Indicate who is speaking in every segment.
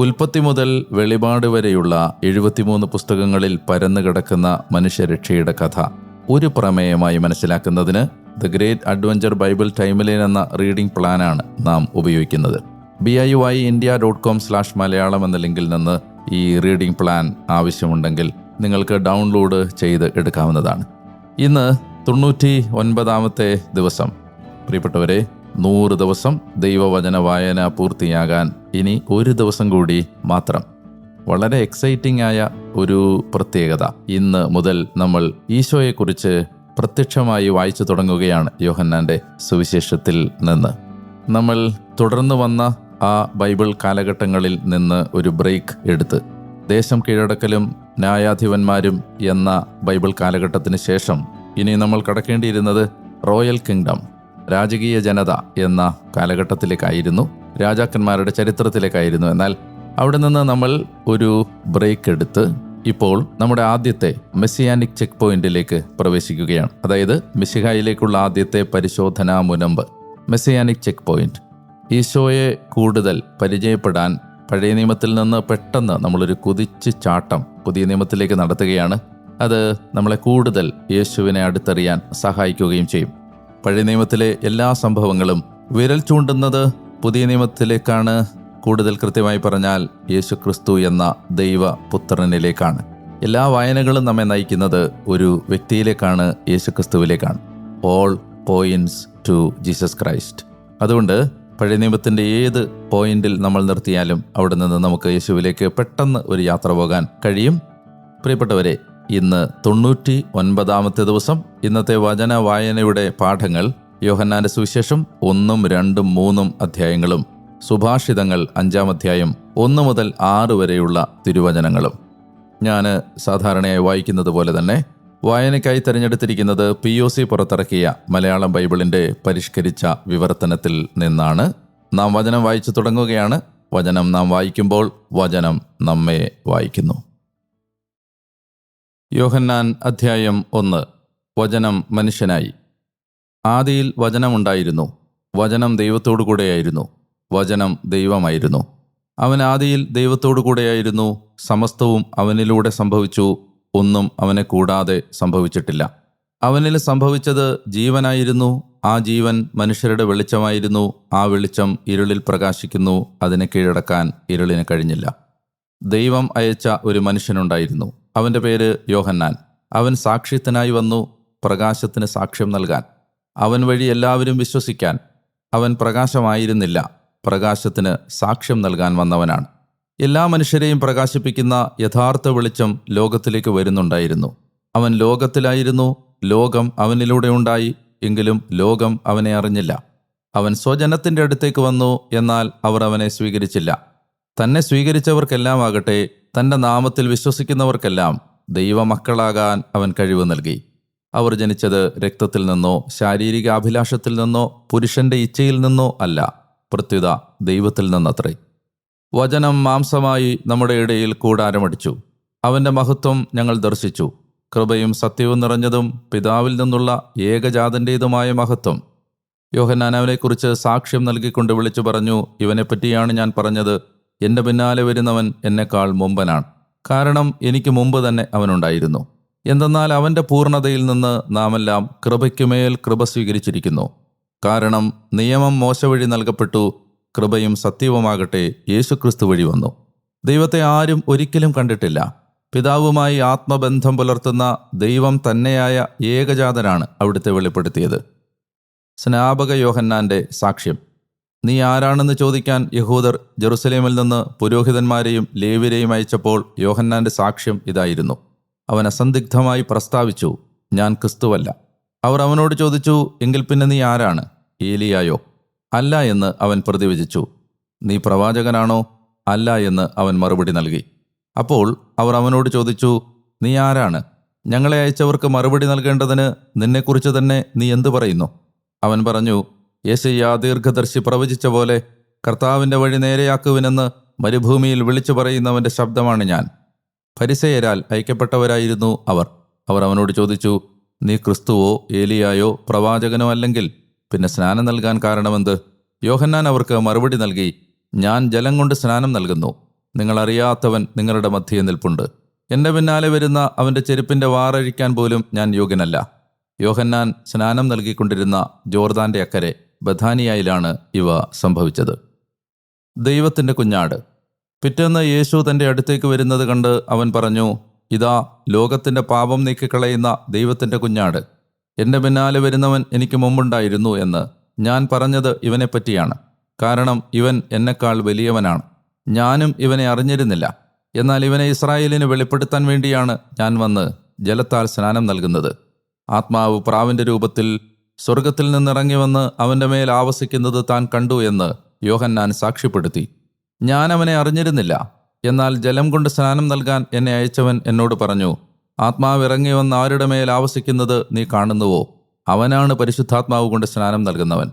Speaker 1: ഉൽപ്പത്തി മുതൽ വെളിപാട് വരെയുള്ള എഴുപത്തിമൂന്ന് പുസ്തകങ്ങളിൽ പരന്നു കിടക്കുന്ന മനുഷ്യരക്ഷയുടെ കഥ ഒരു പ്രമേയമായി മനസ്സിലാക്കുന്നതിന് the great adventure Bible timeline എന്ന റീഡിംഗ് പ്ലാനാണ് നാം ഉപയോഗിക്കുന്നത്. B I Y India dot com slash Malayalam എന്ന ലിങ്കിൽ നിന്ന് ഈ റീഡിംഗ് പ്ലാൻ ആവശ്യമുണ്ടെങ്കിൽ നിങ്ങൾക്ക് ഡൗൺലോഡ് ചെയ്ത് എടുക്കാവുന്നതാണ്. ഇന്ന് തൊണ്ണൂറ്റി ഒൻപതാമത്തെ ദിവസം. പ്രിയപ്പെട്ടവരെ നൂറ് ദിവസം ദൈവവചന വായന പൂർത്തിയാകാൻ ഇനി ഒരു ദിവസം കൂടി മാത്രം. വളരെ എക്സൈറ്റിംഗ് ആയ ഒരു പ്രത്യേകത. ഇന്ന് മുതൽ നമ്മൾ ഈശോയെക്കുറിച്ച് പ്രത്യക്ഷമായി വായിച്ചു തുടങ്ങുകയാണ് യോഹന്നാന്റെ സുവിശേഷത്തിൽ നിന്ന്. നമ്മൾ തുടർന്ന് വന്ന ആ ബൈബിൾ കാലഘട്ടങ്ങളിൽ നിന്ന് ഒരു ബ്രേക്ക് എടുത്ത് ദേശം കീഴടക്കലും ന്യായാധിപന്മാരും എന്ന ബൈബിൾ കാലഘട്ടത്തിന് ശേഷം ഇനി നമ്മൾ കടക്കേണ്ടിയിരുന്നത് റോയൽ കിങ്ഡം രാജകീയ ജനത എന്ന കാലഘട്ടത്തിലേക്കായിരുന്നു രാജാക്കന്മാരുടെ ചരിത്രത്തിലേക്കായിരുന്നു. എന്നാൽ അവിടെ നിന്ന് നമ്മൾ ഒരു ബ്രേക്ക് എടുത്ത് ഇപ്പോൾ നമ്മുടെ ആദ്യത്തെ മെസ്സിയാനിക് ചെക്ക് പോയിന്റിലേക്ക് പ്രവേശിക്കുകയാണ്. അതായത് മിശിഹായിലേക്കുള്ള ആദ്യത്തെ പരിശോധനാ മുനമ്പ് മെസ്സിയാനിക് ചെക്ക് പോയിന്റ് ഈശോയെ കൂടുതൽ പരിചയപ്പെടാൻ പഴയ നിയമത്തിൽ നിന്ന് പെട്ടെന്ന് നമ്മളൊരു കുതിച്ച് ചാട്ടം പുതിയ നിയമത്തിലേക്ക് നടത്തുകയാണ്. അത് നമ്മളെ കൂടുതൽ യേശുവിനെ അടുത്തറിയാൻ സഹായിക്കുകയും ചെയ്യും. പഴയ നിയമത്തിലെ എല്ലാ സംഭവങ്ങളും വിരൽ ചൂണ്ടുന്നത് പുതിയ നിയമത്തിലേക്കാണ്. കൂടുതൽ കൃത്യമായി പറഞ്ഞാൽ യേശു ക്രിസ്തു എന്ന ദൈവ പുത്രനിലേക്കാണ്. എല്ലാ വായനകളും നമ്മെ നയിക്കുന്നത് ഒരു വ്യക്തിയിലേക്കാണ് യേശു ക്രിസ്തുവിലേക്കാണ് all points to Jesus Christ അതുകൊണ്ട് പഴയ നിയമത്തിന്റെ ഏത് പോയിന്റിൽ നമ്മൾ നിർത്തിയാലും അവിടെ നിന്ന് നമുക്ക് യേശുവിലേക്ക് പെട്ടെന്ന് ഒരു യാത്ര പോകാൻ കഴിയും. പ്രിയപ്പെട്ടവരെ ഇന്ന് തൊണ്ണൂറ്റി ഒൻപതാമത്തെ ദിവസം. ഇന്നത്തെ വചന വായനയുടെ പാഠങ്ങൾ യോഹന്നാന്റെ സുവിശേഷം ഒന്നും രണ്ടും മൂന്നും അധ്യായങ്ങളും സുഭാഷിതങ്ങൾ അഞ്ചാം അധ്യായം ഒന്ന് മുതൽ ആറ് വരെയുള്ള തിരുവചനങ്ങളും. ഞാൻ സാധാരണയായി വായിക്കുന്നത് പോലെ തന്നെ വായനയ്ക്കായി തിരഞ്ഞെടുത്തിരിക്കുന്നത് പി ഒ സി പുറത്തിറക്കിയ മലയാളം ബൈബിളിന്റെ പരിഷ്കരിച്ച വിവർത്തനത്തിൽ നിന്നാണ്. നാം വചനം വായിച്ചു തുടങ്ങുകയാണ്. വചനം നാം വായിക്കുമ്പോൾ വചനം നമ്മെ വായിക്കുന്നു. യോഹന്നാൻ അധ്യായം ഒന്ന്. വചനം മനുഷ്യനായി. ആദിയിൽ വചനമുണ്ടായിരുന്നു. വചനം ദൈവത്തോടു കൂടെയായിരുന്നു. വചനം ദൈവമായിരുന്നു. അവൻ ആദിയിൽ ദൈവത്തോടു കൂടെയായിരുന്നു. സമസ്തവും അവനിലൂടെ സംഭവിച്ചു. ഒന്നും അവനെ കൂടാതെ സംഭവിച്ചിട്ടില്ല. അവനിൽ സംഭവിച്ചത് ജീവനായിരുന്നു. ആ ജീവൻ മനുഷ്യരുടെ വെളിച്ചമായിരുന്നു. ആ വെളിച്ചം ഇരുളിൽ പ്രകാശിക്കുന്നു. അതിനെ കീഴടക്കാൻ ഇരുളിന് കഴിഞ്ഞില്ല. ദൈവം അയച്ച ഒരു മനുഷ്യനുണ്ടായിരുന്നു. അവന്റെ പേര് യോഹന്നാൻ. അവൻ സാക്ഷ്യത്തിനായി വന്നു പ്രകാശത്തിന് സാക്ഷ്യം നൽകാൻ. അവൻ വഴി എല്ലാവരും വിശ്വസിക്കാൻ. അവൻ പ്രകാശമായിരുന്നില്ല. പ്രകാശത്തിന് സാക്ഷ്യം നൽകാൻ വന്നവനാണ്. എല്ലാ മനുഷ്യരെയും പ്രകാശിപ്പിക്കുന്ന യഥാർത്ഥ വെളിച്ചം ലോകത്തിലേക്ക് വരുന്നുണ്ടായിരുന്നു. അവൻ ലോകത്തിലായിരുന്നു. ലോകം അവനിലൂടെ ഉണ്ടായി. എങ്കിലും ലോകം അവനെ അറിഞ്ഞില്ല. അവൻ സ്വജനത്തിന്റെ അടുത്തേക്ക് വന്നു. എന്നാൽ അവർ അവനെ സ്വീകരിച്ചില്ല. തന്നെ സ്വീകരിച്ചവർക്കെല്ലാം ആകട്ടെ തന്റെ നാമത്തിൽ വിശ്വസിക്കുന്നവർക്കെല്ലാം ദൈവമക്കളാകാൻ അവൻ കഴിവ് നൽകി. അവർ ജനിച്ചത് രക്തത്തിൽ നിന്നോ ശാരീരിക അഭിലാഷത്തിൽ നിന്നോ പുരുഷന്റെ ഇച്ഛയിൽ നിന്നോ അല്ല പ്രത്യുത ദൈവത്തിൽ നിന്നത്രേ. വചനം മാംസമായി നമ്മുടെ ഇടയിൽ കൂടാരമടിച്ചു. അവന്റെ മഹത്വം ഞങ്ങൾ ദർശിച്ചു. കൃപയും സത്യവും നിറഞ്ഞതും പിതാവിൽ നിന്നുള്ള ഏകജാതന്റേതുമായ മഹത്വം. യോഹന്നാൻ അവനെക്കുറിച്ച് സാക്ഷ്യം നൽകിക്കൊണ്ട് വിളിച്ചു പറഞ്ഞു ഇവനെപ്പറ്റിയാണ് ഞാൻ പറഞ്ഞത്. എന്റെ പിന്നാലെ വരുന്നവൻ എന്നെക്കാൾ മുമ്പനാണ്. കാരണം എനിക്ക് മുമ്പ് തന്നെ അവനുണ്ടായിരുന്നു. എന്തെന്നാൽ അവന്റെ പൂർണതയിൽ നിന്ന് നാമെല്ലാം കൃപയ്ക്കുമേൽ കൃപ സ്വീകരിച്ചിരിക്കുന്നു. കാരണം നിയമം മോശ വഴി നൽകപ്പെട്ടു കൃപയും സത്യവുമാകട്ടെ യേശുക്രിസ്തു വഴി വന്നു. ദൈവത്തെ ആരും ഒരിക്കലും കണ്ടിട്ടില്ല. പിതാവുമായി ആത്മബന്ധം പുലർത്തുന്ന ദൈവം തന്നെയായ ഏകജാതനാണ് അവിടുത്തെ വെളിപ്പെടുത്തിയത്. സ്നാപക യോഹന്നാന്റെ സാക്ഷ്യം. നീ ആരാണെന്ന് ചോദിക്കാൻ യഹൂദർ ജെറുസലേമിൽ നിന്ന് പുരോഹിതന്മാരെയും ലേവ്യരെയും അയച്ചപ്പോൾ യോഹന്നാന്റെ സാക്ഷ്യം ഇതായിരുന്നു. അവൻ അസന്ദിഗ്ധമായി പ്രസ്താവിച്ചു ഞാൻ ക്രിസ്തുവല്ല. അവർ അവനോട് ചോദിച്ചു എങ്കിൽ പിന്നെ നീ ആരാണ്? ഏലിയായോ. അല്ല എന്ന് അവൻ പ്രതിവചിച്ചു. നീ പ്രവാചകനാണോ? അല്ല എന്ന് അവൻ മറുപടി നൽകി. അപ്പോൾ അവർ അവനോട് ചോദിച്ചു നീ ആരാണ്? ഞങ്ങളെ അയച്ചവർക്ക് മറുപടി നൽകേണ്ടതിന് നിന്നെക്കുറിച്ച് തന്നെ നീ എന്തു പറയുന്നു? അവൻ പറഞ്ഞു യേശയ്യ ദീർഘദർശി പ്രവചിച്ച പോലെ കർത്താവിന്റെ വഴി നേരെയാക്കുവിനെന്ന് മരുഭൂമിയിൽ വിളിച്ചു പറയുന്നവന്റെ ശബ്ദമാണ് ഞാൻ. പരിസയരാൽ അയക്കപ്പെട്ടവരായിരുന്നു അവർ. അവർ അവനോട് ചോദിച്ചു നീ ക്രിസ്തുവോ ഏലിയായോ പ്രവാചകനോ അല്ലെങ്കിൽ? പിന്നെ സ്നാനം നൽകാൻ കാരണമെന്ത്? യോഹന്നാൻ അവർക്ക് മറുപടി നൽകി ഞാൻ ജലം കൊണ്ട് സ്നാനം നൽകുന്നു. നിങ്ങളറിയാത്തവൻ നിങ്ങളുടെ മധ്യേ നിൽപ്പുണ്ട്. എന്റെ പിന്നാലെ വരുന്ന അവന്റെ ചെരുപ്പിന്റെ വാറഴിക്കാൻ പോലും ഞാൻ യോഗ്യനല്ല. യോഹന്നാൻ സ്നാനം നൽകിക്കൊണ്ടിരുന്ന ജോർദാന്റെ അക്കരെ ബഥാനിയായിലാണ് ഇവ സംഭവിച്ചത്. ദൈവത്തിന്റെ കുഞ്ഞാട്. പിറ്റേന്ന് യേശു തന്റെ അടുത്തേക്ക് വരുന്നത് കണ്ട് അവൻ പറഞ്ഞു ഇതാ ലോകത്തിന്റെ പാപം നീക്കിക്കളയുന്ന ദൈവത്തിന്റെ കുഞ്ഞാട്. എന്റെ പിന്നാലെ വരുന്നവൻ എനിക്ക് മുമ്പുണ്ടായിരുന്നു എന്ന് ഞാൻ പറഞ്ഞത് ഇവനെപ്പറ്റിയാണ്. കാരണം ഇവൻ എന്നെക്കാൾ വലിയവനാണ്. ഞാനും ഇവനെ അറിഞ്ഞിരുന്നില്ല. എന്നാൽ ഇവനെ ഇസ്രായേലിന് വെളിപ്പെടുത്താൻ വേണ്ടിയാണ് ഞാൻ വന്ന് ജലത്താൽ സ്നാനം നൽകുന്നത്. ആത്മാവ് പ്രാവിന്റെ രൂപത്തിൽ സ്വർഗത്തിൽ നിന്നിറങ്ങി വന്ന് അവന്റെ മേൽ ആവസിക്കുന്നത് താൻ കണ്ടു എന്ന് യോഹന്നാൻ സാക്ഷ്യപ്പെടുത്തി. ഞാൻ അവനെ അറിഞ്ഞിരുന്നില്ല. എന്നാൽ ജലം കൊണ്ട് സ്നാനം നൽകാൻ എന്നെ അയച്ചവൻ എന്നോട് പറഞ്ഞു ആത്മാവ് ഇറങ്ങി വന്ന് ആരുടെ മേൽ ആവസിക്കുന്നത് നീ കാണുന്നുവോ? അവനാണ് പരിശുദ്ധാത്മാവ് കൊണ്ട് സ്നാനം നൽകുന്നവൻ.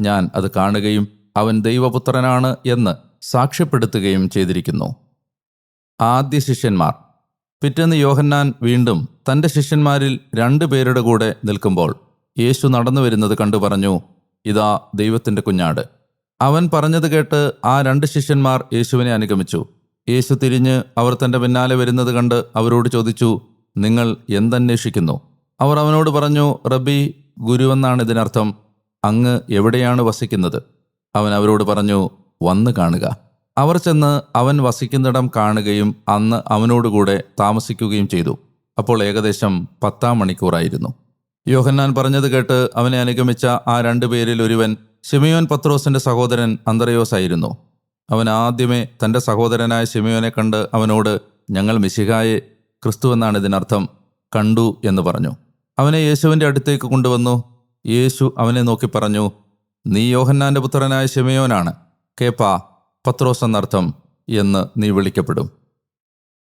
Speaker 1: ഞാൻ അത് കാണുകയും അവൻ ദൈവപുത്രനാണ് എന്ന് സാക്ഷ്യപ്പെടുത്തുകയും ചെയ്തിരിക്കുന്നു. ആദ്യ ശിഷ്യന്മാർ. പിറ്റേന്ന് യോഹന്നാൻ വീണ്ടും തന്റെ ശിഷ്യന്മാരിൽ രണ്ടു പേരുടെ കൂടെ നിൽക്കുമ്പോൾ യേശു നടന്നു വരുന്നത് കണ്ടു പറഞ്ഞു ഇതാ ദൈവത്തിന്റെ കുഞ്ഞാട്. അവൻ പറഞ്ഞത് കേട്ട് ആ രണ്ട് ശിഷ്യന്മാർ യേശുവിനെ അനുഗമിച്ചു. യേശു തിരിഞ്ഞ് അവർ തന്റെ പിന്നാലെ വരുന്നത് കണ്ട് അവരോട് ചോദിച്ചു നിങ്ങൾ എന്തന്വേഷിക്കുന്നു? അവർ അവനോട് പറഞ്ഞു റബി ഗുരുവെന്നാണ് ഇതിനർത്ഥം. അങ്ങ് എവിടെയാണ് വസിക്കുന്നത്? അവൻ അവരോട് പറഞ്ഞു വന്ന് കാണുക. അവർ ചെന്ന് അവൻ വസിക്കുന്നിടം കാണുകയും അന്ന് അവനോടുകൂടെ താമസിക്കുകയും ചെയ്തു. അപ്പോൾ ഏകദേശം പത്താം മണിക്കൂറായിരുന്നു. യോഹന്നാൻ പറഞ്ഞത് കേട്ട് അവനെ അനുഗമിച്ച ആ രണ്ടു പേരിൽ ഒരുവൻ ഷിമിയോൻ പത്രോസിന്റെ സഹോദരൻ അന്തറയോസ് ആയിരുന്നു അവൻ ആദ്യമേ തന്റെ സഹോദരനായ ഷിമിയോനെ കണ്ട് അവനോട് ഞങ്ങൾ മിശിഹായെ ക്രിസ്തു എന്നാണ് ഇതിനർത്ഥം കണ്ടു എന്ന് പറഞ്ഞു. അവനെ യേശുവിന്റെ അടുത്തേക്ക് കൊണ്ടുവന്നു. യേശു അവനെ നോക്കി പറഞ്ഞു നീ യോഹന്നാന്റെ പുത്രനായ ഷിമയോനാണ് കേപ്പാ പത്രോസ് എന്നർത്ഥം എന്ന് നീ വിളിക്കപ്പെടും.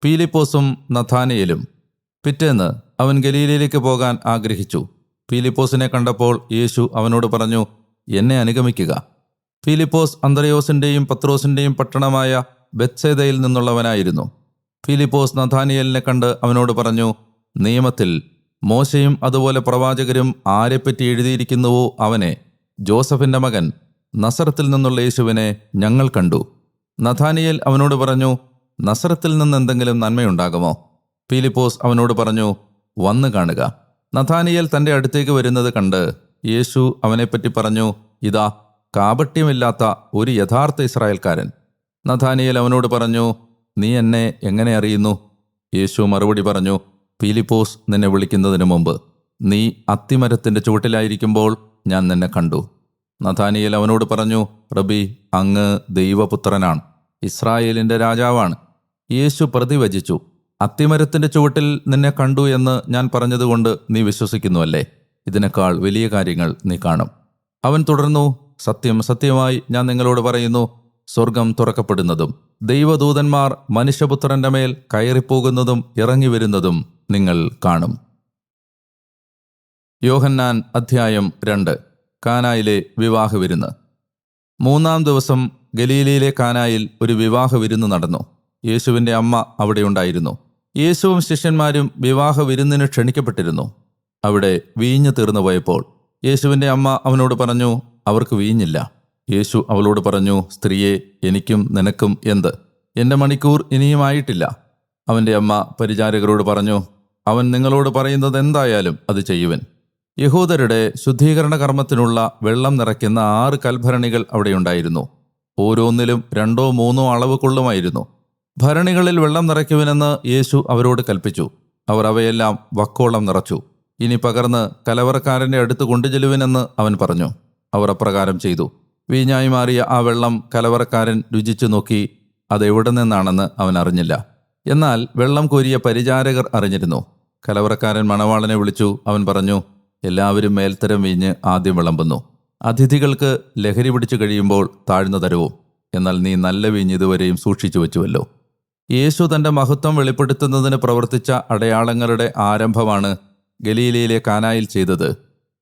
Speaker 1: പീലിപ്പോസും നഥാനയിലും പിറ്റേന്ന് അവൻ ഗലീലയിലേക്ക് പോകാൻ ആഗ്രഹിച്ചു. ഫിലിപ്പോസിനെ കണ്ടപ്പോൾ യേശു അവനോട് പറഞ്ഞു എന്നെ അനുഗമിക്കുക. ഫിലിപ്പോസ് അന്തരയോസിന്റെയും പത്രോസിന്റെയും പട്ടണമായ ബെത്സേദയിൽ നിന്നുള്ളവനായിരുന്നു. ഫിലിപ്പോസ് നഥാനിയലിനെ കണ്ട് അവനോട് പറഞ്ഞു നിയമത്തിൽ മോശയും അതുപോലെ പ്രവാചകരും ആരെപ്പറ്റി എഴുതിയിരിക്കുന്നുവോ അവനെ? ജോസഫിന്റെ മകൻ നസറത്തിൽ നിന്നുള്ള യേശുവിനെ ഞങ്ങൾ കണ്ടു. നഥാനിയൽ അവനോട് പറഞ്ഞു നസറത്തിൽ നിന്ന് എന്തെങ്കിലും നന്മയുണ്ടാകുമോ? ഫിലിപ്പോസ് അവനോട് പറഞ്ഞു വന്നു കാണുക. നഥാനിയൽ തന്റെ അടുത്തേക്ക് വരുന്നത് കണ്ട് യേശു അവനെപ്പറ്റി പറഞ്ഞു ഇതാ കാപട്യമില്ലാത്ത ഒരു യഥാർത്ഥ ഇസ്രായേൽക്കാരൻ. നഥാനിയൽ അവനോട് പറഞ്ഞു നീ എന്നെ എങ്ങനെ അറിയുന്നു? യേശു മറുപടി പറഞ്ഞു ഫിലിപ്പോസ് നിന്നെ വിളിക്കുന്നതിന് മുമ്പ്. നീ അത്തിമരത്തിന്റെ ചുവട്ടിലായിരിക്കുമ്പോൾ ഞാൻ നിന്നെ കണ്ടു. നഥാനിയൽ അവനോട് പറഞ്ഞു റബി അങ്ങ് ദൈവപുത്രനാണ്. ഇസ്രായേലിന്റെ രാജാവാണ്. യേശു പ്രതിവചിച്ചു അത്തിമരത്തിന്റെ ചുവട്ടിൽ നിന്നെ കണ്ടു എന്ന് ഞാൻ പറഞ്ഞതുകൊണ്ട് നീ വിശ്വസിക്കുന്നുവല്ലേ? ഇതിനേക്കാൾ വലിയ കാര്യങ്ങൾ നീ കാണും. അവൻ തുടർന്നു സത്യം സത്യമായി ഞാൻ നിങ്ങളോട് പറയുന്നു സ്വർഗം തുറക്കപ്പെടുന്നതും ദൈവദൂതന്മാർ മനുഷ്യപുത്രന്റെ മേൽ കയറിപ്പോകുന്നതും ഇറങ്ങി വരുന്നതും നിങ്ങൾ കാണും. യോഹന്നാൻ അധ്യായം രണ്ട്. കാനായിലെ വിവാഹ വിരുന്ന് മൂന്നാം ദിവസം ഗലീലയിലെ കാനായിൽ ഒരു വിവാഹ വിരുന്ന് നടന്നു. യേശുവിന്റെ അമ്മ അവിടെ ഉണ്ടായിരുന്നു. യേശുവും ശിഷ്യന്മാരും വിവാഹ വിരുന്നിന് ക്ഷണിക്കപ്പെട്ടിരുന്നു. അവിടെ വീഞ്ഞ് തീർന്നു പോയപ്പോൾ യേശുവിന്റെ അമ്മ അവനോട് പറഞ്ഞു അവർക്ക് വീഞ്ഞില്ല. യേശു അവളോട് പറഞ്ഞു സ്ത്രീയെ എനിക്കും നിനക്കും എന്ത്? എന്റെ മണിക്കൂർ ഇനിയുമായിട്ടില്ല അവന്റെ അമ്മ പരിചാരകരോട് പറഞ്ഞു അവൻ നിങ്ങളോട് പറയുന്നത് എന്തായാലും അത് ചെയ്യുവൻ. യഹൂദരുടെ ശുദ്ധീകരണ കർമ്മത്തിനുള്ള വെള്ളം നിറയ്ക്കുന്ന ആറ് കൽഭരണികൾ അവിടെയുണ്ടായിരുന്നു ഓരോന്നിലും രണ്ടോ മൂന്നോ അളവ് കൊള്ളുമായിരുന്നു. ഭരണികളിൽ വെള്ളം നിറയ്ക്കുവിനെന്ന് യേശു അവരോട് കൽപ്പിച്ചു അവർ അവയെല്ലാം വക്കോളം നിറച്ചു. ഇനി പകർന്ന് കലവറക്കാരന്റെ അടുത്ത് കൊണ്ടുചെല്ലുവിനെന്ന് അവൻ പറഞ്ഞു. അവർ അപ്രകാരം ചെയ്തു. വീഞ്ഞായി മാറിയ ആ വെള്ളം കലവറക്കാരൻ രുചിച്ചു നോക്കി അതെവിടെ നിന്നാണെന്ന് അവൻ അറിഞ്ഞില്ല. എന്നാൽ വെള്ളം കോരിയ പരിചാരകർ അറിഞ്ഞിരുന്നു. കലവറക്കാരൻ മണവാളനെ വിളിച്ചു അവൻ പറഞ്ഞു എല്ലാവരും മേൽത്തരം വീഞ്ഞ് ആദ്യം വിളമ്പുന്നു. അതിഥികൾക്ക് ലഹരി പിടിച്ചു കഴിയുമ്പോൾ താഴ്ന്നു തരവും. എന്നാൽ നീ നല്ല വീഞ്ഞ് ഇതുവരെയും സൂക്ഷിച്ചു വെച്ചുവല്ലോ. യേശു തന്റെ മഹത്വം വെളിപ്പെടുത്തുന്നതിന് പ്രവർത്തിച്ച അടയാളങ്ങളുടെ ആരംഭമാണ് ഗലീലയിലെ കാനായിൽ ചെയ്തത്.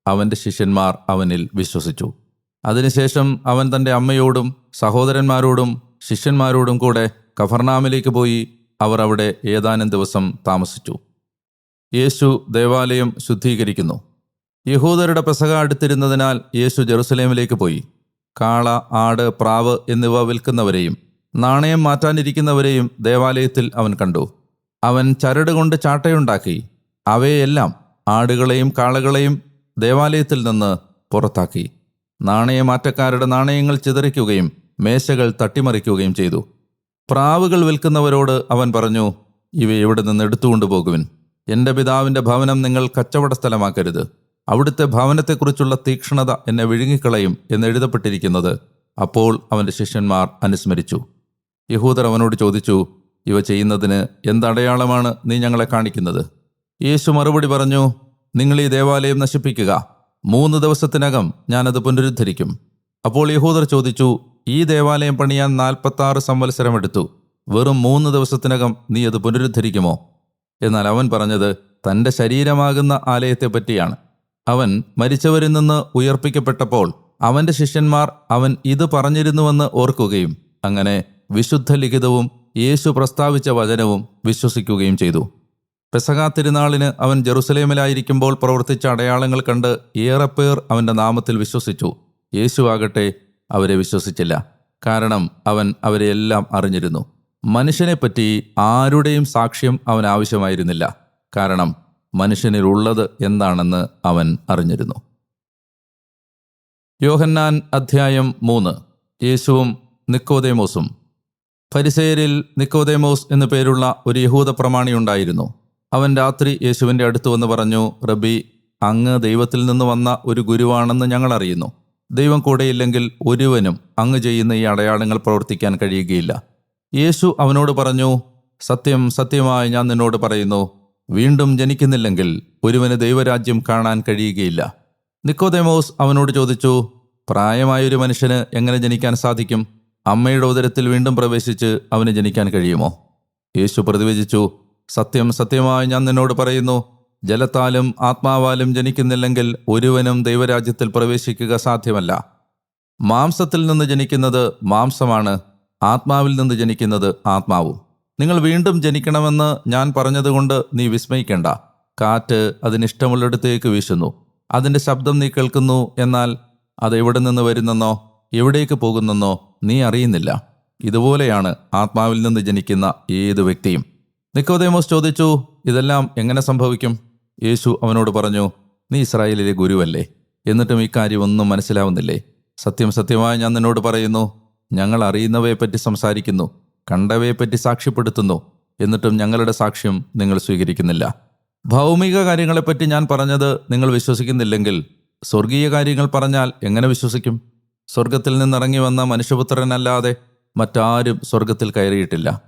Speaker 1: അവന്റെ ശിഷ്യന്മാർ അവനിൽ വിശ്വസിച്ചു. അതിനുശേഷം അവൻ തന്റെ അമ്മയോടും സഹോദരന്മാരോടും ശിഷ്യന്മാരോടും കൂടെ കഫർനാമിലേക്ക് പോയി അവർ അവിടെ ഏതാനും ദിവസം താമസിച്ചു. യേശു ദേവാലയം ശുദ്ധീകരിക്കുന്നു. യഹൂദരുടെ പെസക അടുത്തിരുന്നതിനാൽ യേശു ജെറുസലേമിലേക്ക് പോയി. കാള ആട് പ്രാവ് എന്നിവ വിൽക്കുന്നവരെയും നാണയം മാറ്റാനിരിക്കുന്നവരെയും ദേവാലയത്തിൽ അവൻ കണ്ടു. അവൻ ചരട് കൊണ്ട് ചാട്ടയുണ്ടാക്കി. അവയെല്ലാം ആടുകളെയും കാളകളെയും ദേവാലയത്തിൽ നിന്ന് പുറത്താക്കി. നാണയമാറ്റക്കാരുടെ നാണയങ്ങൾ ചിതറിക്കുകയും മേശകൾ തട്ടിമറിക്കുകയും ചെയ്തു. പ്രാവുകൾ വിൽക്കുന്നവരോട് അവൻ പറഞ്ഞു ഇവ ഇവിടെ നിന്ന് എടുത്തുകൊണ്ടുപോകുവിൻ എന്റെ പിതാവിന്റെ ഭവനം നിങ്ങൾ കച്ചവട സ്ഥലമാക്കരുത് അവിടുത്തെ ഭവനത്തെക്കുറിച്ചുള്ള തീക്ഷ്ണത എന്നെ വിഴുങ്ങിക്കളയും എന്ന് എഴുതപ്പെട്ടിരിക്കുന്നത്. അപ്പോൾ അവന്റെ ശിഷ്യന്മാർ അനുസ്മരിച്ചു. യഹൂദർ അവനോട് ചോദിച്ചു ഇവ ചെയ്യുന്നതിന് എന്തടയാളമാണ് നീ ഞങ്ങളെ കാണിക്കുന്നത്? യേശു മറുപടി പറഞ്ഞു നിങ്ങൾ ഈ ദേവാലയം നശിപ്പിക്കുക. മൂന്ന് ദിവസത്തിനകം ഞാനത് പുനരുദ്ധരിക്കും. അപ്പോൾ യഹൂദർ ചോദിച്ചു ഈ ദേവാലയം പണിയാൻ നാൽപ്പത്താറ് സംവത്സരം എടുത്തു. വെറും മൂന്ന് ദിവസത്തിനകം നീ അത് പുനരുദ്ധരിക്കുമോ? എന്നാൽ അവൻ പറഞ്ഞത് തന്റെ ശരീരമാകുന്ന ആലയത്തെ പറ്റിയാണ് അവൻ മരിച്ചവരിൽ നിന്ന് ഉയർപ്പിക്കപ്പെട്ടപ്പോൾ അവന്റെ ശിഷ്യന്മാർ അവൻ ഇത് പറഞ്ഞിരുന്നുവെന്ന് ഓർക്കുകയും അങ്ങനെ വിശുദ്ധ ലിഖിതവും യേശു പ്രസ്താവിച്ച വചനവും വിശ്വസിക്കുകയും ചെയ്തു. പെസകാ തിരുനാളിന് അവൻ ജെറുസലേമിലായിരിക്കുമ്പോൾ പ്രവർത്തിച്ച അടയാളങ്ങൾ കണ്ട് ഏറെ പേർ അവന്റെ നാമത്തിൽ വിശ്വസിച്ചു. യേശു ആകട്ടെ അവരെ വിശ്വസിച്ചില്ല. കാരണം അവൻ അവരെ എല്ലാം അറിഞ്ഞിരുന്നു. മനുഷ്യനെപ്പറ്റി ആരുടെയും സാക്ഷ്യം അവൻ ആവശ്യമായിരുന്നില്ല. കാരണം മനുഷ്യനിലുള്ളത് എന്താണെന്ന് അവൻ അറിഞ്ഞിരുന്നു. യോഹന്നാൻ അധ്യായം മൂന്ന്. യേശുവും നിക്കോദേമോസും. ഫരിസേരിൽ നിക്കോദേമോസ് എന്നു പേരുള്ള ഒരു യഹൂദ പ്രമാണി ഉണ്ടായിരുന്നു. അവൻ രാത്രി യേശുവിന്റെ അടുത്ത് വന്ന് പറഞ്ഞു റബി അങ്ങ് ദൈവത്തിൽ നിന്ന് വന്ന ഒരു ഗുരുവാണെന്ന് ഞങ്ങൾ അറിയുന്നു. ദൈവം കൂടെയില്ലെങ്കിൽ ഒരുവനും അങ്ങ് ചെയ്യുന്ന ഈ അടയാളങ്ങൾ പ്രവർത്തിക്കാൻ കഴിയുകയില്ല. യേശു അവനോട് പറഞ്ഞു സത്യം സത്യമായി ഞാൻ നിന്നോട് പറയുന്നു വീണ്ടും ജനിക്കുന്നില്ലെങ്കിൽ ഒരുവന് ദൈവരാജ്യം കാണാൻ കഴിയുകയില്ല. നിക്കോദേമോസ് അവനോട് ചോദിച്ചു പ്രായമായൊരു മനുഷ്യന് എങ്ങനെ ജനിക്കാൻ സാധിക്കും? അമ്മയുടെ ഉദരത്തിൽ വീണ്ടും പ്രവേശിച്ച് അവന് ജനിക്കാൻ കഴിയുമോ? യേശു പ്രതിവചിച്ചു സത്യം സത്യമായി ഞാൻ നിന്നോട് പറയുന്നു ജലത്താലും ആത്മാവാലും ജനിക്കുന്നില്ലെങ്കിൽ ഒരുവനും ദൈവരാജ്യത്തിൽ പ്രവേശിക്കുക സാധ്യമല്ല. മാംസത്തിൽ നിന്ന് ജനിക്കുന്നത് മാംസമാണ് ആത്മാവിൽ നിന്ന് ജനിക്കുന്നത് ആത്മാവും. നിങ്ങൾ വീണ്ടും ജനിക്കണമെന്ന് ഞാൻ പറഞ്ഞതുകൊണ്ട് നീ വിസ്മയിക്കേണ്ട. കാറ്റ് അതിനിഷ്ടമുള്ളിടത്തേക്ക് വീശുന്നു. അതിന്റെ ശബ്ദം നീ കേൾക്കുന്നു എന്നാൽ അത് എവിടെ നിന്ന് വരുന്നെന്നോ എവിടേക്ക് പോകുന്നെന്നോ നീ അറിയുന്നില്ല. ഇതുപോലെയാണ് ആത്മാവിൽ നിന്ന് ജനിക്കുന്ന ഏത് വ്യക്തിയും. നിക്കോദേമോസ് ചോദിച്ചു ഇതെല്ലാം എങ്ങനെ സംഭവിക്കും? യേശു അവനോട് പറഞ്ഞു നീ ഇസ്രായേലിലെ ഗുരുവല്ലേ. എന്നിട്ടും ഇക്കാര്യം ഒന്നും മനസ്സിലാവുന്നില്ലേ. സത്യം സത്യമായി ഞാൻ നിന്നോട് പറയുന്നു ഞങ്ങൾ അറിയുന്നവയെപ്പറ്റി സംസാരിക്കുന്നു കണ്ടവയെപ്പറ്റി സാക്ഷ്യപ്പെടുത്തുന്നു. എന്നിട്ടും ഞങ്ങളുടെ സാക്ഷ്യം നിങ്ങൾ സ്വീകരിക്കുന്നില്ല. ഭൗമിക കാര്യങ്ങളെപ്പറ്റി ഞാൻ പറഞ്ഞത് നിങ്ങൾ വിശ്വസിക്കുന്നില്ലെങ്കിൽ സ്വർഗീയ കാര്യങ്ങൾ പറഞ്ഞാൽ എങ്ങനെ വിശ്വസിക്കും? സ്വർഗത്തിൽ നിന്നിറങ്ങി വന്ന മനുഷ്യപുത്രനല്ലാതെ മറ്റാരും സ്വർഗത്തിൽ കയറിയിട്ടില്ല.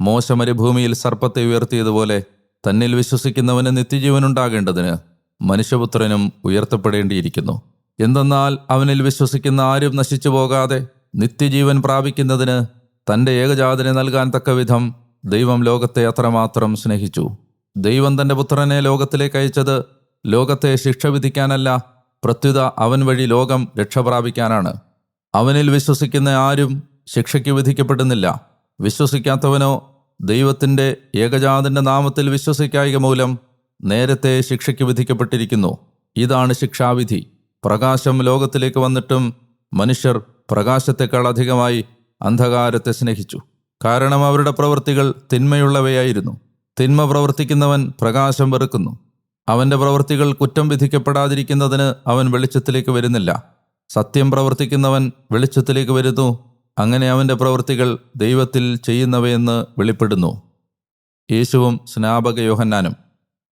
Speaker 1: മോശ മരുഭൂമിയിൽ സർപ്പത്തെ ഉയർത്തിയതുപോലെ തന്നിൽ വിശ്വസിക്കുന്നവന് നിത്യജീവനുണ്ടാകേണ്ടതിന് മനുഷ്യപുത്രനും ഉയർത്തപ്പെടേണ്ടിയിരിക്കുന്നു. എന്തെന്നാൽ അവനിൽ വിശ്വസിക്കുന്ന ആരും നശിച്ചു പോകാതെ നിത്യജീവൻ പ്രാപിക്കുന്നതിന് തന്റെ ഏകജാതനെ നൽകാൻ തക്ക വിധം ദൈവം ലോകത്തെ അത്രമാത്രം സ്നേഹിച്ചു. ദൈവം തന്റെ പുത്രനെ ലോകത്തിലേക്ക് അയച്ചത് ലോകത്തെ ശിക്ഷ വിധിക്കാനല്ല പ്രത്യുത അവൻ വഴി ലോകം രക്ഷപ്രാപിക്കാനാണ് അവനിൽ വിശ്വസിക്കുന്ന ആരും ശിക്ഷയ്ക്ക് വിധിക്കപ്പെടുന്നില്ല. വിശ്വസിക്കാത്തവനോ ദൈവത്തിന്റെ ഏകജാതന്റെ നാമത്തിൽ വിശ്വസിക്കായിക മൂലം നേരത്തെ ശിക്ഷയ്ക്ക് വിധിക്കപ്പെട്ടിരിക്കുന്നു. ഇതാണ് ശിക്ഷാവിധി. പ്രകാശം ലോകത്തിലേക്ക് വന്നിട്ടും മനുഷ്യർ പ്രകാശത്തെക്കാൾ അധികമായി അന്ധകാരത്തെ സ്നേഹിച്ചു. കാരണം അവരുടെ പ്രവൃത്തികൾ തിന്മയുള്ളവയായിരുന്നു. തിന്മ പ്രവർത്തിക്കുന്നവൻ പ്രകാശം വെറുക്കുന്നു. അവന്റെ പ്രവൃത്തികൾ കുറ്റം വിധിക്കപ്പെടാതിരിക്കുന്നതിന് അവൻ വെളിച്ചത്തിലേക്ക് വരുന്നില്ല. സത്യം പ്രവർത്തിക്കുന്നവൻ വെളിച്ചത്തിലേക്ക് വരുന്നു. അങ്ങനെ അവന്റെ പ്രവൃത്തികൾ ദൈവത്തിൽ ചെയ്യുന്നവയെന്ന് വെളിപ്പെടുന്നു. യേശുവും സ്നാപക യോഹന്നാനും.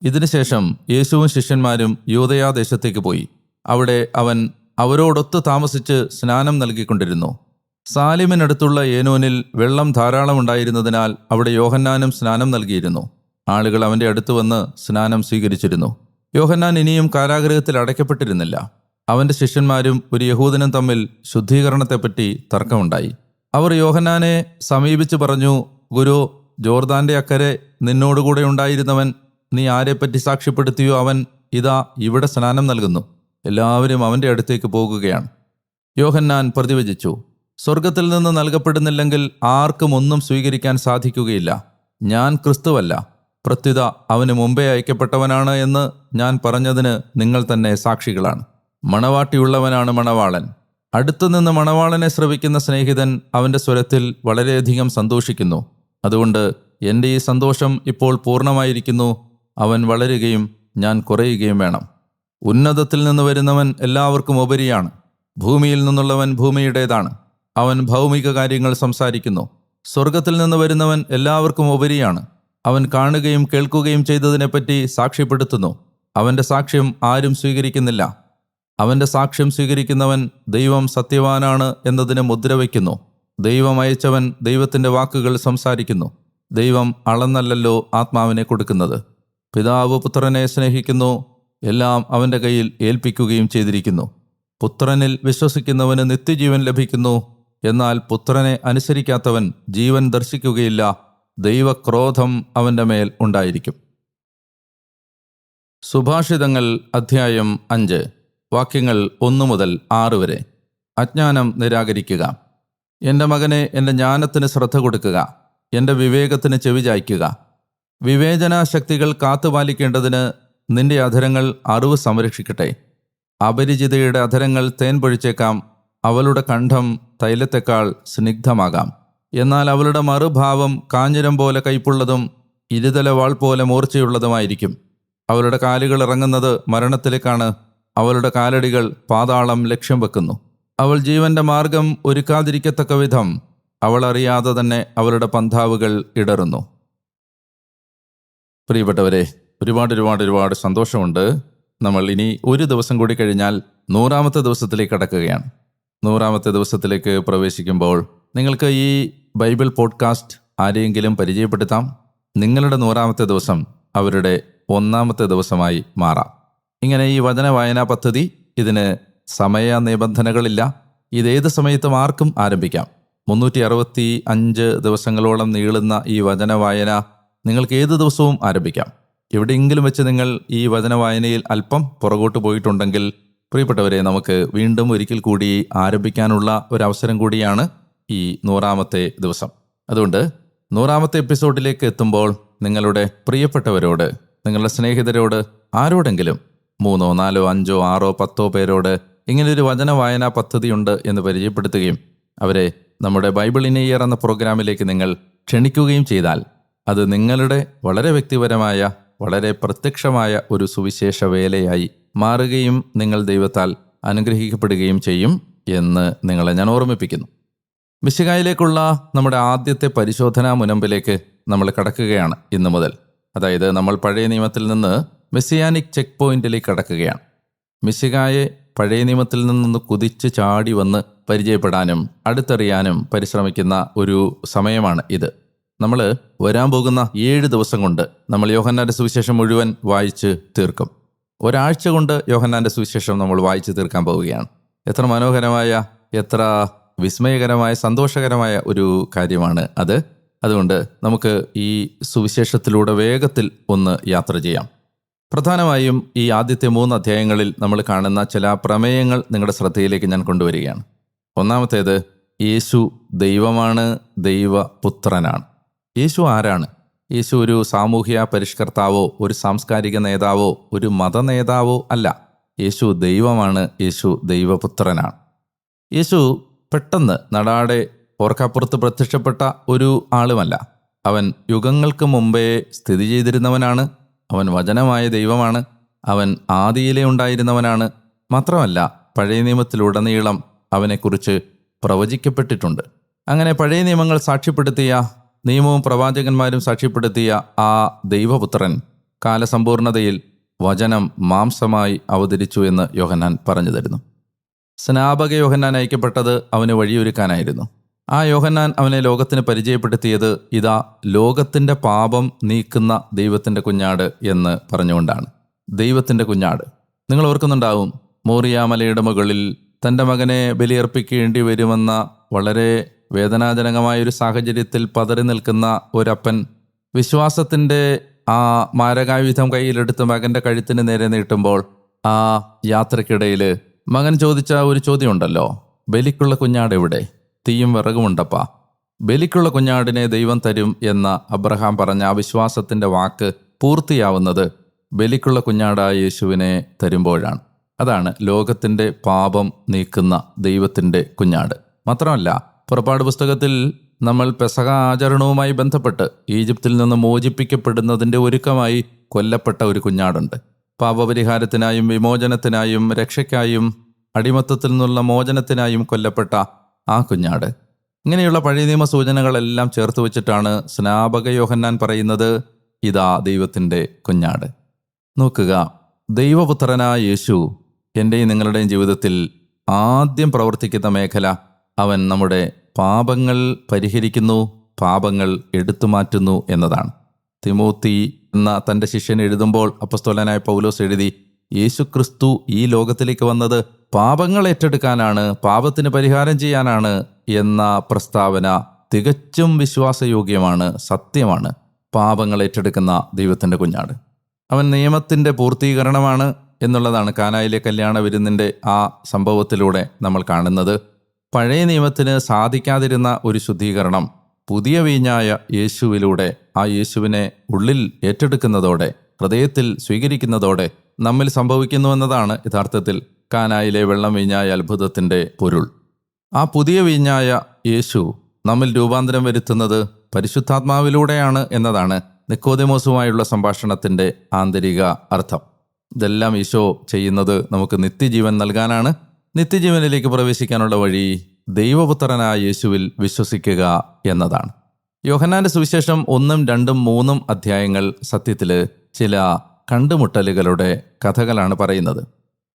Speaker 1: ഇതിനുശേഷം യേശുവും ശിഷ്യന്മാരും യൂതയാദേശത്തേക്ക് പോയി. അവിടെ അവൻ അവരോടൊത്ത് താമസിച്ച് സ്നാനം നൽകിക്കൊണ്ടിരുന്നു. സാലിമിനടുത്തുള്ള ഏനോനിൽ വെള്ളം ധാരാളം ഉണ്ടായിരുന്നതിനാൽ അവിടെ യോഹന്നാനും സ്നാനം നൽകിയിരുന്നു. ആളുകൾ അവന്റെ അടുത്ത് വന്ന് സ്നാനം സ്വീകരിച്ചിരുന്നു. യോഹന്നാൻ ഇനിയും കാരാഗ്രഹത്തിൽ അടയ്ക്കപ്പെട്ടിരുന്നില്ല. അവന്റെ ശിഷ്യന്മാരും ഒരു യഹൂദനും തമ്മിൽ ശുദ്ധീകരണത്തെപ്പറ്റി തർക്കമുണ്ടായി. അവർ യോഹന്നാനെ സമീപിച്ചു പറഞ്ഞു ഗുരു ജോർദാന്റെ അക്കരെ നിന്നോടുകൂടെ ഉണ്ടായിരുന്നവൻ നീ ആരെപ്പറ്റി സാക്ഷ്യപ്പെടുത്തിയോ? അവൻ ഇതാ ഇവിടെ സ്നാനം നൽകുന്നു. എല്ലാവരും അവന്റെ അടുത്തേക്ക് പോകുകയാണ്. യോഹന്നാൻ പ്രതിവചിച്ചു സ്വർഗത്തിൽ നിന്ന് നൽകപ്പെടുന്നില്ലെങ്കിൽ ആർക്കും ഒന്നും സ്വീകരിക്കാൻ സാധിക്കുകയില്ല. ഞാൻ ക്രിസ്തുവല്ല. പ്രത്യുത അവന് മുമ്പേ അയക്കപ്പെട്ടവനാണ് എന്ന് ഞാൻ പറഞ്ഞതിന് നിങ്ങൾ തന്നെ സാക്ഷികളാണ്. മണവാട്ടിയുള്ളവനാണ് മണവാളൻ. അടുത്തുനിന്ന് മണവാളനെ ശ്രവിക്കുന്ന സ്നേഹിതൻ അവന്റെ സ്വരത്തിൽ വളരെയധികം സന്തോഷിക്കുന്നു. അതുകൊണ്ട് എന്റെ ഈ സന്തോഷം ഇപ്പോൾ പൂർണമായിരിക്കുന്നു. അവൻ വളരുകയും ഞാൻ കുറയുകയും വേണം. ഉന്നതത്തിൽ നിന്ന് വരുന്നവൻ എല്ലാവർക്കും ഉപരിയാണ്. ഭൂമിയിൽ നിന്നുള്ളവൻ ഭൂമിയുടേതാണ്. അവൻ ഭൗമിക കാര്യങ്ങൾ സംസാരിക്കുന്നു. സ്വർഗത്തിൽ നിന്ന് വരുന്നവൻ എല്ലാവർക്കും ഉപരിയാണ്. അവൻ കാണുകയും കേൾക്കുകയും ചെയ്തതിനെപ്പറ്റി സാക്ഷ്യപ്പെടുത്തുന്നു. അവന്റെ സാക്ഷ്യം ആരും സ്വീകരിക്കുന്നില്ല. അവന്റെ സാക്ഷ്യം സ്വീകരിക്കുന്നവൻ ദൈവം സത്യവാനാണ് എന്നതിന് മുദ്ര വയ്ക്കുന്നു. ദൈവം അയച്ചവൻ ദൈവത്തിന്റെ വാക്കുകൾ സംസാരിക്കുന്നു. ദൈവം അളന്നല്ലല്ലോ ആത്മാവിനെ കൊടുക്കുന്നത്. പിതാവ് പുത്രനെ സ്നേഹിക്കുന്നു. എല്ലാം അവന്റെ കയ്യിൽ ഏൽപ്പിക്കുകയും ചെയ്തിരിക്കുന്നു. പുത്രനിൽ വിശ്വസിക്കുന്നവന് നിത്യജീവൻ ലഭിക്കുന്നു. എന്നാൽ പുത്രനെ അനുസരിക്കാത്തവൻ ജീവൻ ദർശിക്കുകയില്ല. ദൈവക്രോധം അവന്റെ മേൽ ഉണ്ടായിരിക്കും. സുഭാഷിതങ്ങൾ അധ്യായം അഞ്ച് വാക്യങ്ങൾ ഒന്നു മുതൽ ആറ് വരെ. അജ്ഞാനം നിരാകരിക്കുക. എന്റെ മകനെ എന്റെ ജ്ഞാനത്തിന് ശ്രദ്ധ കൊടുക്കുക. എന്റെ വിവേകത്തിന് ചെവി ചായ്ക്കുക. വിവേചനാശക്തികൾ കാത്തുപാലിക്കേണ്ടതിന് നിന്റെ അധരങ്ങൾ അറിവ് സംരക്ഷിക്കട്ടെ. അപരിചിതയുടെ അധരങ്ങൾ തേൻ പൊഴിച്ചേക്കാം. അവളുടെ കണ്ഠം തൈലത്തെക്കാൾ സ്നിഗ്ധമാകാം. എന്നാൽ അവളുടെ മറുഭാവം കാഞ്ഞിരം പോലെ കൈപ്പുള്ളതും ഇരുതല വാൾ പോലെ മൂർച്ചയുള്ളതുമായിരിക്കും. അവളുടെ കാലുകൾ ഇറങ്ങുന്നത് മരണത്തിലേക്കാണ്. അവളുടെ കാലടികൾ പാതാളം ലക്ഷ്യം വെക്കുന്നു. അവൾ ജീവന്റെ മാർഗം ഒരുക്കാതിരിക്കത്തക്ക വിധം അവൾ അറിയാതെ തന്നെ അവളുടെ പന്താവുകൾ ഇടറുന്നു. പ്രിയപ്പെട്ടവരെ ഒരുപാട് ഒരുപാട് ഒരുപാട് സന്തോഷമുണ്ട്. നമ്മൾ ഇനി ഒരു ദിവസം കൂടി കഴിഞ്ഞാൽ നൂറാമത്തെ ദിവസത്തിലേക്ക് കടക്കുകയാണ്. നൂറാമത്തെ ദിവസത്തിലേക്ക് പ്രവേശിക്കുമ്പോൾ നിങ്ങൾക്ക് ഈ ബൈബിൾ പോഡ്കാസ്റ്റ് ആരെയെങ്കിലും പരിചയപ്പെടുത്താം. നിങ്ങളുടെ നൂറാമത്തെ ദിവസം അവരുടെ ഒന്നാമത്തെ ദിവസമായി മാറാം. ഇങ്ങനെ ഈ വചന വായനാ പദ്ധതി ഇതിന് സമയ നിബന്ധനകളില്ല ഇതേത് സമയത്തും ആർക്കും ആരംഭിക്കാം. മുന്നൂറ്റി അറുപത്തി അഞ്ച് ദിവസങ്ങളോളം നീളുന്ന ഈ വചന വായന നിങ്ങൾക്ക് ഏത് ദിവസവും ആരംഭിക്കാം. എവിടെയെങ്കിലും വെച്ച് നിങ്ങൾ ഈ വചന വായനയിൽ അല്പം പുറകോട്ട് പോയിട്ടുണ്ടെങ്കിൽ പ്രിയപ്പെട്ടവരെ നമുക്ക് വീണ്ടും ഒരിക്കൽ കൂടി ആരംഭിക്കാനുള്ള ഒരവസരം കൂടിയാണ് ഈ നൂറാമത്തെ ദിവസം. അതുകൊണ്ട് നൂറാമത്തെ എപ്പിസോഡിലേക്ക് എത്തുമ്പോൾ നിങ്ങളുടെ പ്രിയപ്പെട്ടവരോട് നിങ്ങളുടെ സ്നേഹിതരോട് ആരോടെങ്കിലും മൂന്നോ നാലോ അഞ്ചോ ആറോ പത്തോ പേരോട് ഇങ്ങനൊരു വചന വായനാ പദ്ധതിയുണ്ട് എന്ന് പരിചയപ്പെടുത്തുകയും അവരെ നമ്മുടെ ബൈബിൾ ഇൻ ഇയർ എന്ന പ്രോഗ്രാമിലേക്ക് നിങ്ങൾ ക്ഷണിക്കുകയും ചെയ്താൽ അത് നിങ്ങളുടെ വളരെ വ്യക്തിപരമായ വളരെ പ്രത്യക്ഷമായ ഒരു സുവിശേഷ വേലയായി മാറുകയും നിങ്ങൾ ദൈവത്താൽ അനുഗ്രഹിക്കപ്പെടുകയും ചെയ്യും എന്ന് നിങ്ങളെ ഞാൻ ഓർമ്മിപ്പിക്കുന്നു. മിശികായിലേക്കുള്ള നമ്മുടെ ആദ്യത്തെ പരിശോധനാ മുനമ്പിലേക്ക് നമ്മൾ കടക്കുകയാണ് ഇന്നു മുതൽ. അതായത് നമ്മൾ പഴയ നിയമത്തിൽ നിന്ന് മെസ്സിയാനിക് ചെക്ക് പോയിന്റിലേക്ക് കടക്കുകയാണ്. മിശികായെ പഴയ നിയമത്തിൽ നിന്ന് കുതിച്ച് ചാടി വന്ന് പരിചയപ്പെടാനും അടുത്തറിയാനും പരിശ്രമിക്കുന്ന ഒരു സമയമാണ് ഇത്. നമ്മൾ വരാൻ പോകുന്ന ഏഴ് ദിവസം കൊണ്ട് നമ്മൾ യോഹന്നാന്റെ സുവിശേഷം മുഴുവൻ വായിച്ച് തീർക്കും. ഒരാഴ്ച കൊണ്ട് യോഹന്നാന്റെ സുവിശേഷം നമ്മൾ വായിച്ചു തീർക്കാൻ പോവുകയാണ്. എത്ര മനോഹരമായ എത്ര വിസ്മയകരമായ സന്തോഷകരമായ ഒരു കാര്യമാണ് അത്. അതുകൊണ്ട് നമുക്ക് ഈ സുവിശേഷത്തിലൂടെ വേഗത്തിൽ ഒന്ന് യാത്ര ചെയ്യാം. പ്രധാനമായും ഈ ആദ്യത്തെ മൂന്ന് അധ്യായങ്ങളിൽ നമ്മൾ കാണുന്ന ചില പ്രമേയങ്ങൾ നിങ്ങളുടെ ശ്രദ്ധയിലേക്ക് ഞാൻ കൊണ്ടുവരികയാണ്. ഒന്നാമത്തേത് യേശു ദൈവമാണ് ദൈവപുത്രനാണ്. യേശു ആരാണ്? യേശു ഒരു സാമൂഹ്യ പരിഷ്കർത്താവോ ഒരു സാംസ്കാരിക നേതാവോ ഒരു മത നേതാവോ അല്ല. യേശു ദൈവമാണ് യേശു ദൈവപുത്രനാണ്. യേശു പെട്ടെന്ന് നടാടെ ഓർക്കാപ്പുറത്ത് പ്രത്യക്ഷപ്പെട്ട ഒരു ആളുമല്ല. അവൻ യുഗങ്ങൾക്ക് മുമ്പേ സ്ഥിതി ചെയ്തിരുന്നവനാണ്. അവൻ വചനമായ ദൈവമാണ്. അവൻ ആദിയിലെ ഉണ്ടായിരുന്നവനാണ്. മാത്രമല്ല പഴയ നിയമത്തിലുടനീളം അവനെക്കുറിച്ച് പ്രവചിക്കപ്പെട്ടിട്ടുണ്ട്. അങ്ങനെ പഴയ നിയമങ്ങൾ സാക്ഷ്യപ്പെടുത്തിയ നിയമവും പ്രവാചകന്മാരും സാക്ഷ്യപ്പെടുത്തിയ ആ ദൈവപുത്രൻ കാലസമ്പൂർണതയിൽ വചനം മാംസമായി അവതരിച്ചു എന്ന് യോഹന്നാൻ പറഞ്ഞു തരുന്നു. സ്നാപക യോഹന്നാൻ അയക്കപ്പെട്ടത് അവന് വഴിയൊരുക്കാനായിരുന്നു. ആ യോഹന്നാൻ അവനെ ലോകത്തിന് പരിചയപ്പെടുത്തിയത് ഇതാ ലോകത്തിന്റെ പാപം നീക്കുന്ന ദൈവത്തിന്റെ കുഞ്ഞാട് എന്ന് പറഞ്ഞുകൊണ്ടാണ്. ദൈവത്തിന്റെ കുഞ്ഞാട്. നിങ്ങൾ ഓർക്കുന്നുണ്ടാവും മോറിയാമലയുടെ മുകളിൽ തന്റെ മകനെ ബലിയർപ്പിക്കേണ്ടി വരുമെന്ന വളരെ വേദനാജനകമായ ഒരു സാഹചര്യത്തിൽ പതറി നിൽക്കുന്ന ഒരപ്പൻ വിശ്വാസത്തിന്റെ ആ മാരകായുധം കയ്യിലെടുത്ത് മകന്റെ കഴുത്തിന് നേരെ നീട്ടുമ്പോൾ ആ യാത്രക്കിടയിൽ മകൻ ചോദിച്ച ഒരു ചോദ്യമുണ്ടല്ലോ ബലിക്കുള്ള കുഞ്ഞാട് എവിടെ? തീയും വിറകുമുണ്ടപ്പാ. ബലിക്കുള്ള കുഞ്ഞാടിനെ ദൈവം തരും എന്ന അബ്രഹാം പറഞ്ഞ ആ വിശ്വാസത്തിന്റെ വാക്ക് പൂർത്തിയാവുന്നത് ബലിക്കുള്ള കുഞ്ഞാടായ യേശുവിനെ തരുമ്പോഴാണ്. അതാണ് ലോകത്തിന്റെ പാപം നീക്കുന്ന ദൈവത്തിന്റെ കുഞ്ഞാട്. മാത്രമല്ല പുറപ്പാട് പുസ്തകത്തിൽ നമ്മൾ പെസക ആചരണവുമായി ബന്ധപ്പെട്ട് ഈജിപ്തിൽ നിന്ന് മോചിപ്പിക്കപ്പെടുന്നതിന്റെ ഒരുക്കമായി കൊല്ലപ്പെട്ട ഒരു കുഞ്ഞാടുണ്ട്. പാപപരിഹാരത്തിനായും വിമോചനത്തിനായും രക്ഷയ്ക്കായും അടിമത്തത്തിൽ നിന്നുള്ള മോചനത്തിനായും കൊല്ലപ്പെട്ട ആ കുഞ്ഞാട്. ഇങ്ങനെയുള്ള പഴയ നിയമ സൂചനകളെല്ലാം ചേർത്ത് വെച്ചിട്ടാണ് സ്നാപക യോഹന്നാൻ പറയുന്നത് ഇതാ ദൈവത്തിന്റെ കുഞ്ഞാട്. നോക്കുക ദൈവപുത്രനായ യേശു എന്റെയും നിങ്ങളുടെയും ജീവിതത്തിൽ ആദ്യം പ്രവർത്തിക്കുന്ന മേഖല അവൻ നമ്മുടെ പാപങ്ങൾ പരിഹരിക്കുന്നു പാപങ്ങൾ എടുത്തു മാറ്റുന്നു എന്നതാണ്. തിമൂത്തി എന്ന തന്റെ ശിഷ്യൻ എഴുതുമ്പോൾ അപ്പസ്തോലനായ പൗലോസ് എഴുതി യേശുക്രിസ്തു ഈ ലോകത്തിലേക്ക് വന്നത് പാപങ്ങൾ ഏറ്റെടുക്കാനാണ് പാപത്തിന് പരിഹാരം ചെയ്യാനാണ് എന്ന പ്രസ്താവന തികച്ചും വിശ്വാസയോഗ്യമാണ് സത്യമാണ്. പാപങ്ങൾ ഏറ്റെടുക്കുന്ന ദൈവത്തിന്റെ കുഞ്ഞാട്. അവൻ നിയമത്തിന്റെ പൂർത്തീകരണമാണ് എന്നുള്ളതാണ് കാനായിലെ കല്യാണ വിരുന്നിന്റെ ആ സംഭവത്തിലൂടെ നമ്മൾ കാണുന്നത്. പഴയ നിയമത്തിന് സാധിക്കാതിരുന്ന ഒരു ശുദ്ധീകരണം പുതിയ വീഞ്ഞായ യേശുവിലൂടെ ആ യേശുവിനെ ഉള്ളിൽ ഏറ്റെടുക്കുന്നതോടെ ഹൃദയത്തിൽ സ്വീകരിക്കുന്നതോടെ നമ്മിൽ സംഭവിക്കുന്നുവെന്നതാണ് യഥാർത്ഥത്തിൽ കാനായിലെ വെള്ളം വീഞ്ഞായ അത്ഭുതത്തിന്റെ പൊരുൾ. ആ പുതിയ വീഞ്ഞായ യേശു നമ്മിൽ രൂപാന്തരം വരുത്തുന്നത് പരിശുദ്ധാത്മാവിലൂടെയാണ് എന്നതാണ് നിക്കോദിമോസുമായുള്ള സംഭാഷണത്തിന്റെ ആന്തരിക അർത്ഥം. ഇതെല്ലാം ഈശോ ചെയ്യുന്നത് നമുക്ക് നിത്യജീവൻ നൽകാനാണ്. നിത്യജീവനിലേക്ക് പ്രവേശിക്കാനുള്ള വഴി ദൈവപുത്രനായ യേശുവിൽ വിശ്വസിക്കുക എന്നതാണ്. യോഹന്നാന്റെ സുവിശേഷം ഒന്നും രണ്ടും മൂന്നും അധ്യായങ്ങൾ സത്യത്തിൽ ചില കണ്ടുമുട്ടലുകളുടെ കഥകളാണ് പറയുന്നത്.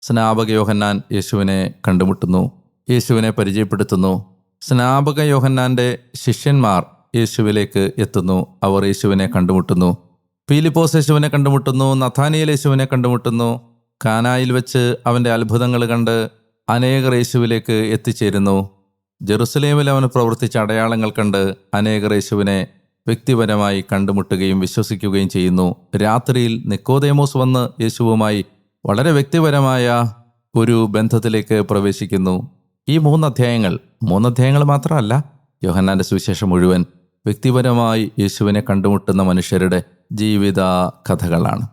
Speaker 1: സ്നാപക യോഹന്നാൻ യേശുവിനെ കണ്ടുമുട്ടുന്നു യേശുവിനെ പരിചയപ്പെടുത്തുന്നു. സ്നാപക യോഹന്നാന്റെ ശിഷ്യന്മാർ യേശുവിലേക്ക് എത്തുന്നു അവർ യേശുവിനെ കണ്ടുമുട്ടുന്നു. പീലിപ്പോസ് യേശുവിനെ കണ്ടുമുട്ടുന്നു നഥാനിയൽ യേശുവിനെ കണ്ടുമുട്ടുന്നു. കാനായിൽ വെച്ച് അവന്റെ അത്ഭുതങ്ങൾ കണ്ട് അനേകർ യേശുവിലേക്ക് എത്തിച്ചേരുന്നു. ജെറുസലേമിൽ അവന് പ്രവർത്തിച്ച അടയാളങ്ങൾ കണ്ട് അനേകർ യേശുവിനെ വ്യക്തിപരമായി കണ്ടുമുട്ടുകയും വിശ്വസിക്കുകയും ചെയ്യുന്നു. രാത്രിയിൽ നിക്കോദേമോസ് വന്ന് യേശുവുമായി വളരെ വ്യക്തിപരമായ ഒരു ബന്ധത്തിലേക്ക് പ്രവേശിക്കുന്നു. ഈ മൂന്ന് അധ്യായങ്ങൾ മൂന്ന് അധ്യായങ്ങൾ മാത്രമല്ല യോഹന്നാന്റെ സുവിശേഷം മുഴുവൻ വ്യക്തിപരമായി യേശുവിനെ കണ്ടുമുട്ടുന്ന മനുഷ്യരുടെ ജീവിത കഥകളാണ്.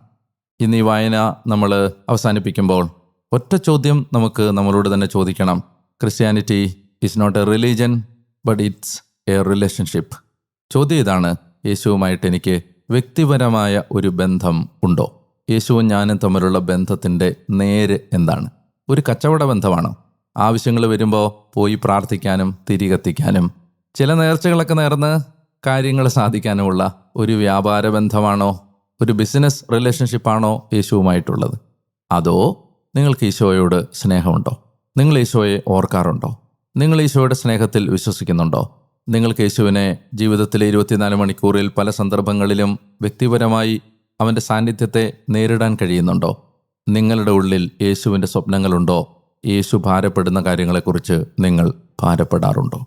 Speaker 1: ഇന്ന് ഈ വായന നമ്മൾ അവസാനിപ്പിക്കുമ്പോൾ ഒറ്റ ചോദ്യം നമുക്ക് നമ്മളോട് തന്നെ ചോദിക്കണം. Christianity is not a religion but it's a relationship ചോദ്യം ഇതാണ്. യേശുവുമായിട്ട് എനിക്ക് വ്യക്തിപരമായ ഒരു ബന്ധം ഉണ്ടോ? യേശുവും ഞാനും തമ്മിലുള്ള ബന്ധത്തിന്റെ നേര് എന്താണ്? ഒരു കച്ചവട ബന്ധമാണോ? ആവശ്യങ്ങൾ വരുമ്പോൾ പോയി പ്രാർത്ഥിക്കാനും തിരികത്തിക്കാനും ചില നേർച്ചകളൊക്കെ നേർന്ന് കാര്യങ്ങൾ സാധിക്കാനുമുള്ള ഒരു വ്യാപാര ബന്ധമാണോ? ഒരു ബിസിനസ് റിലേഷൻഷിപ്പാണോ യേശുവുമായിട്ടുള്ളത്? അതോ നിങ്ങൾക്ക് ഈശോയോട് സ്നേഹമുണ്ടോ? നിങ്ങൾ ഈശോയെ ഓർക്കാറുണ്ടോ? നിങ്ങൾ ഈശോയുടെ സ്നേഹത്തിൽ വിശ്വസിക്കുന്നുണ്ടോ? നിങ്ങൾക്ക് യേശുവിനെ ജീവിതത്തിലെ ഇരുപത്തിനാല് മണിക്കൂറിൽ പല സന്ദർഭങ്ങളിലും വ്യക്തിപരമായി അവന്റെ സാന്നിധ്യത്തെ നേരിടാൻ കഴിയുന്നുണ്ടോ? നിങ്ങളുടെ ഉള്ളിൽ യേശുവിന്റെ സ്വപ്നങ്ങളുണ്ടോ? യേശു ഭാരപ്പെടുന്ന കാര്യങ്ങളെക്കുറിച്ച് നിങ്ങൾ ഭാരപ്പെടാറുണ്ടോ?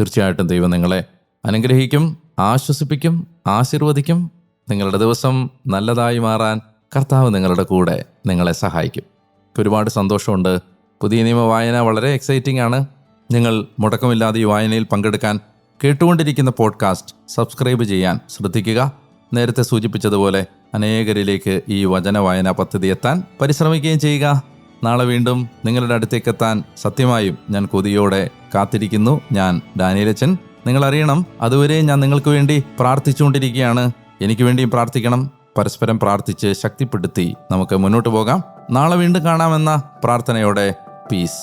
Speaker 1: തീർച്ചയായിട്ടും ദൈവം നിങ്ങളെ അനുഗ്രഹിക്കും ആശ്വസിപ്പിക്കും ആശീർവദിക്കും. നിങ്ങളുടെ ദിവസം നല്ലതായി മാറാൻ കർത്താവ് നിങ്ങളുടെ കൂടെ നിങ്ങളെ സഹായിക്കും. ഒരുപാട് സന്തോഷമുണ്ട്. പുതിയ നിയമ വായന വളരെ എക്സൈറ്റിംഗ് ആണ്. നിങ്ങൾ മുടക്കമില്ലാതെ ഈ വായനയിൽ പങ്കെടുക്കാൻ കേട്ടുകൊണ്ടിരിക്കുന്ന പോഡ്കാസ്റ്റ് സബ്സ്ക്രൈബ് ചെയ്യാൻ ശ്രദ്ധിക്കുക. നേരത്തെ സൂചിപ്പിച്ചതുപോലെ അനേകരിലേക്ക് ഈ വചന വായന പദ്ധതി എത്താൻ പരിശ്രമിക്കുകയും ചെയ്യുക. നാളെ വീണ്ടും നിങ്ങളുടെ അടുത്തേക്ക് എത്താൻ സത്യമായും ഞാൻ കൊതിയോടെ കാത്തിരിക്കുന്നു. ഞാൻ ഡാനിയലച്ചൻ. നിങ്ങൾ അറിയണം അതുവരെ ഞാൻ നിങ്ങൾക്ക് വേണ്ടി പ്രാർത്ഥിച്ചുകൊണ്ടിരിക്കുകയാണ്. എനിക്ക് വേണ്ടിയും പ്രാർത്ഥിക്കണം. പരസ്പരം പ്രാർത്ഥിച്ച് ശക്തിപ്പെടുത്തി നമുക്ക് മുന്നോട്ട് പോകാം. നാളെ വീണ്ടും കാണാമെന്ന പ്രാർത്ഥനയോടെ പീസ്